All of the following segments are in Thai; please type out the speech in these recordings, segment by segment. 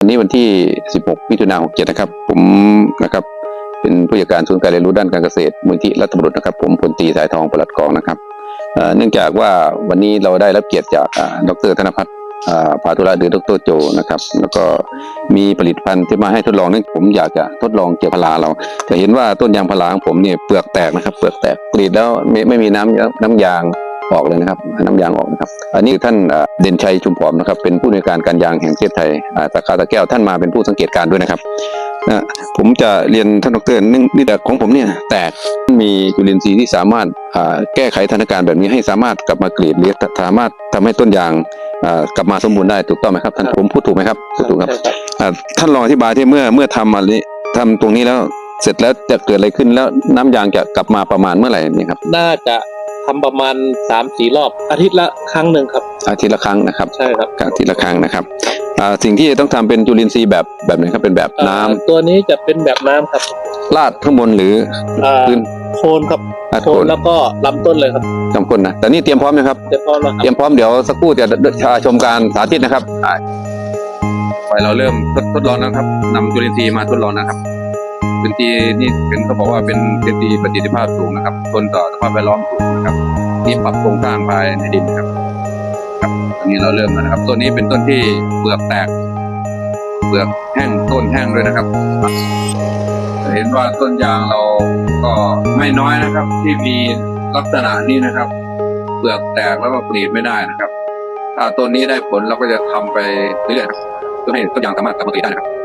วันนี้วันที่ 16 มิถุนายน67 นะครับ ผมนะครับ เป็นผู้จัดการศูนย์การเรียนรู้ด้านการเกษตรมูลที่รัฐบุรุษนะครับ ผมพลตรีสายทองปลัดกองนะครับเนื่องจากว่าวันนี้เราได้รับเกียรติจากดรธนพัฒน์อ่าภาธุระหรือดรโจนะครับ แล้วก็มีผลิตภัณฑ์ที่มาให้ทดลองนื่องผมอยากจะทดลองเกี่ยวกับพาราเรา จะเห็นว่าต้นยางพาราของผมเนี่ยเปลือกแตกนะครับ เปลือกแตกกรีดแล้วไม่ไม่มีน้ำน้ำยาง ออกเลยนะครับน้ำยางออกนะครับ อันนี้ท่านอ่าเด่นชัยชุมผอมนะครับ เป็นผู้ในวยการการยางแห่งประเทศไทยอ่าสาขาตะแก้วท่านมาเป็นผู้สังเกตการณ์ด้วยนะครับนะผมจะเรียนท่านดรนี่นี่แต่ของผมเนี่ยแตกมีจุลินทรีย์ที่สามารถอ่าแก้ไขสถานการณ์แบบนี้ให้สามารถกลับมากรีดหรือสามารถทำให้ต้นยางอ่ากลับมาสมบูรณ์ได้ถูกต้องไหมครับท่านผมพูดถูกไหมครับพูดถูกครับอ่าท่านลองอธิบายที่เมื่อเมื่อทำอะไรทำตรงนี้แล้วเสร็จแล้วจะเกิดอะไรขึ้นแล้วน้ำยางจะกลับมาประมาณเมื่อไหร่เนี่ยครับ น่าจะ ทำประมาณสามสี่รอบ อาทิตย์ละครั้งหนึ่งครับ อาทิตย์ละครั้งนะครับใช่ครับอาทิตย์ละครั้งนะครับอ่าสิ่งที่ต้องทำเป็นจุลินทรีย์แบบแบบไหนครับเป็นแบบน้ำเอ่อตัวนี้จะเป็นแบบน้ำครับลาดข้างบนหรือเอ่อพื้น โคนครับลาดโคโคนนแล้วก็ลำต้นเลยครับจำคนนะแต่นี่เตรียมพร้อมนะครับ เดี๋ยวพอแล้วคเตรีรับยมพร้อมเดี๋ยวสักครู่จะชมการสาธิตนะครับไปเราเริ่มทดทดลองนะครับนำจุลินทรีย์มาทดลองนะครับ จุลินตรีนี่เป็นเขาบอกว่าเป็นจุลินตรีประสิทธิภาพสูงนะครับทนต่อสภาพแวดล้อมสูงนะครับที่ปรับโครงสร้างภายในดินนะครับครับอันนี้เราเริ่มแล้วนะครับ ต้นนี้เป็นต้นที่เปลือกแตก เปลือกแห้งต้นแห้งด้วยนะครับเห็นว่าต้นยางเราก็ไม่น้อยนะครับ ที่มีลักษณะนี้นะครับ เปลือกแตกแล้วก็กรีดไม่ได้นะครับ ถ้าต้นนี้ได้ผลเราก็จะทำไปเรื่อยๆครับเพื่อให้ต้นยางสามารถกลับมากรีดได้นะครับ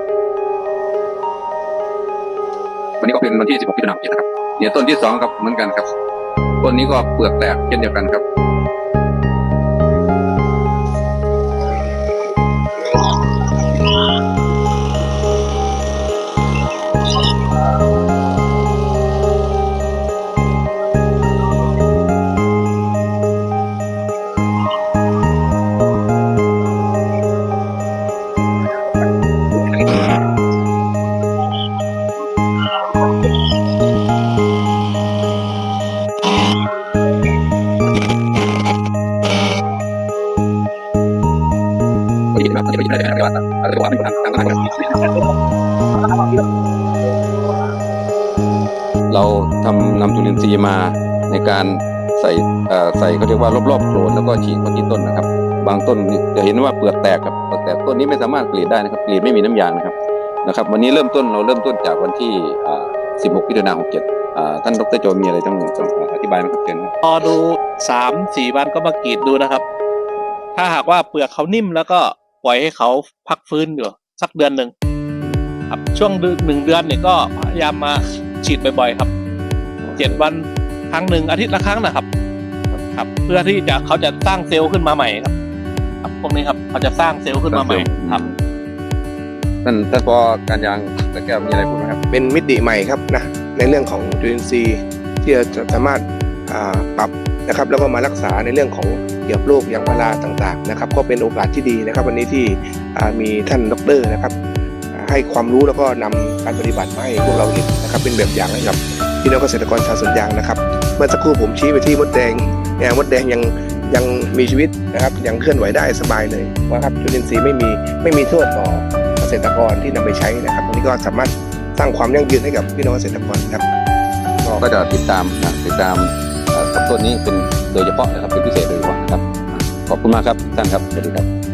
วันนี้ก็เป็นวันที่ 16มิถุนายนนะครับเนี่ยต้นที่สองครับเหมือนกันครับ ต้นนี้ก็เปลือกแตกเช่นเดียวกันครับ เราทำนำจุลินทรีย์มาในการใส่ใส่เขาเรียกว่ารอบๆโคลนแล้วก็ฉีดเข้าที่ต้นนะครับ บางต้นจะเห็นว่าเปลือกแตกครับเปลือกแตกต้นนี้ไม่สามารถกรีดได้นะครับกรีดไม่มีน้ำยางนะครับนะครับ วันนี้เริ่มต้นเราเริ่มต้นจากวันที่ 16มิถุนายน67อ่าท่านดรโจมีอะไรต้องต้องอธิบายไหมครับเชิญพอดูสามสี่วันก็มากรีดดูนะครับ ถ้าหากว่าเปลือกเขานิ่มแล้วก็ ปล่อยให้เขาพักฟื้นอยู่สักเดือนหนึ่งครับช่วงเดือนหนึ่งเดือนเนี่ยก็พยายามมาฉีดบ่อยๆครับเจ็ดวันครั้งหนึ่งอาทิตย์ละครั้งนะครับ ครับ เพื่อที่จะเขาจะสร้างเซลล์ขึ้นมาใหม่ครับ ครับพวกนี้ครับเขาจะสร้างเซลล์ขึ้นมาใหม่ครับท่านท่านพอการยางตะแก้วมีอะไรพูดไหมครับ เป็นมิติใหม่ครับนะในเรื่องของจุลินทรีย์ที่จะสามารถอ่าปรับนะครับ แล้วก็มารักษาในเรื่องของเกี่ยวกับโรคยางพาราต่างๆนะครับ ก็เป็นโอกาสที่ดีนะครับ วันนี้ที่มีท่านดรนะครับให้ความรู้แล้วก็นำการปฏิบัติมาให้พวกเราเห็นนะครับ เป็นแบบอย่างให้กับพี่น้องเกษตรกรชาวสวนยางนะครับ เมื่อสักครู่ผมชี้ไปที่มดแดงเนี่ยมดแดงยังยังมีชีวิตนะครับยังเคลื่อนไหวได้สบายเลยนะครับจุลินทรีย์ไม่มีไม่มีโทษต่อเกษตรกรที่นำไปใช้นะครับอันนี้ก็สามารถสร้างความยั่งยืนให้กับพี่น้องเกษตรกรครับก็จะติดตามนะติดตามเอ่อกับต้นนี้เป็น โดยเฉพาะนะครับเป็นพิเศษโดยเฉพาะนะครับขอบคุณมากครับท่านครับสวัสดีครับ